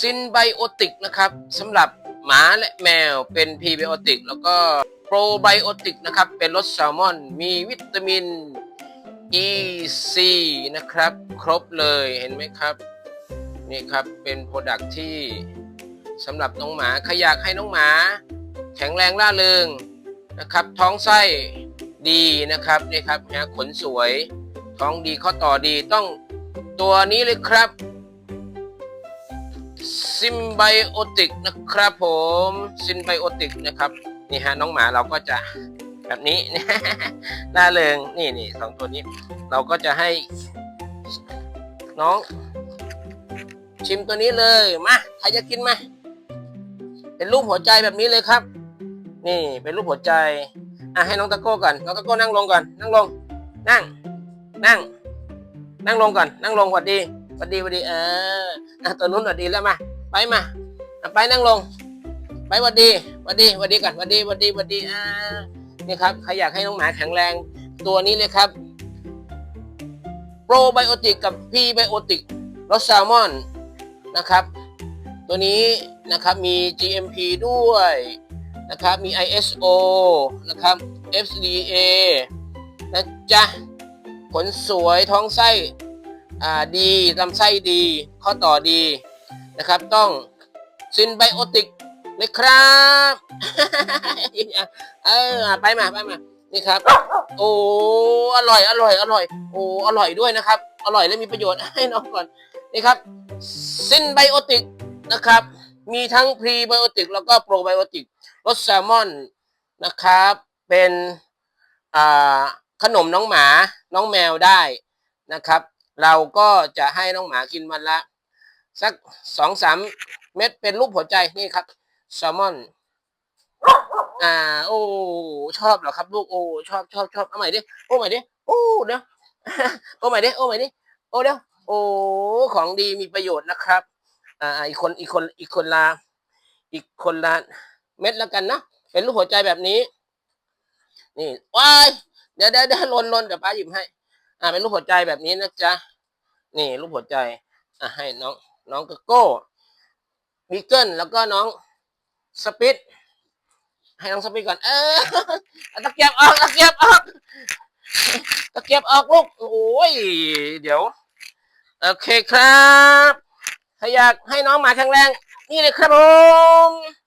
ซินไบโอติกนะครับสำหรับหมาและแมวเป็นพรีไบโอติกแล้วก็โปรไบโอติกนะครับ เป็นรสแซลมอน มีวิตามิน E C นะครับ ครบเลยเห็นไหมครับ นี่ครับเป็นโปรดักที่สำหรับน้องหมาใครอยากให้น้องหมา แข็งแรงล่าเริงนะครับ ท้องไส้ดีนะครับนี่ครับนะขนสวย ท้องดีข้อต่อดีต้องตัวนี้เลยครับ ซิมไบโอติกนะครับผมซิมไบโอติกนะครับนี่ฮะน้องหมาเราก็จะแบบนี้ล่าเริงนี่นี่สองตัวนี้ เราก็จะให้น้อง ชิมตัวนี้เลยมาใครจะกินมาเป็นรูปหัวใจแบบนี้เลยครับ นี่เป็นรูปหัวใจอะให้น้องตะโก้ก่อนน้องตะโก้นั่งลงก่อนนั่งลง นั่ง นั่ง นั่งลงก่อน นั่งลงหวัดดี หวัดดีหวัดดีเอออะตัวนู้นหวัดดีแล้วมาไปมาไปนั่งลง ไปหวัดดีหวัดดีหวัดดีก่อนหวัดดีหวัดดีหวัดดีอ่านี่ครับใครอยากให้น้องหมาแข็งแรงตัวนี้เลยครับโปรไบโอติกกับพีไบโอติกรสแซลมอนนะครับ ตัวนี้นะครับมี GMP ด้วยนะครับมี ISO นะครับ FDA นะจ๊ะ ผลสวยท้องไส้ ดีลำไส้ดี ข้อต่อดีนะครับ ต้องซินไบโอติกเลยครับเออไปมาไปมานี่ครับ โอ้อร่อยอร่อยอร่อยโอ้อร่อยด้วยนะครับ อร่อยและมีประโยชน์ให้น้องก่อนนี่ครับซินไบโอติกนะครับ มีทั้งพรีไบโอติกแล้วก็โปรไบโอติกรสแซลมอนนะครับ เป็นขนมน้องหมาน้องแมวได้นะครับ เราก็จะให้น้องหมากินวันละ สักสองสามเม็ดเป็นรูปหัวใจนี่ครับแซลมอน อ่า โอ้ชอบเหรอครับ ลูกโอ้ชอบชอบชอบเอาใหม่ดิโอ้ใหม่ดิโอ้เดี๋ยวโอ้ใหม่ดิโอ้ใหม่ดิโอ้เดี๋ยวโอ้ของดีมีประโยชน์นะครับ อ่าอีกคนอีกคนอีกคนละอีกคนละเม็ดแล้วกันนะเป็นรูปหัวใจแบบนี้ นี่ว้ายเดี๋ยวเดี๋ยวเดี๋ยวลนลนเดี๋ยวป้าหยิบให้ อ่าเป็นรูปหัวใจแบบนี้นะจ๊ะ นี่รูปหัวใจอะให้น้องน้องกโก้บีเกิลแล้วก็น้องสปิดให้น้องสปิดก่อน เออเอตะเกียบออกตะเกียบออกตะเกียบออกลูก โอ้ย เดี๋ยว โอเคครับ ถ้าอยากให้น้องหมาแข็งแรง นี่เลยครับผม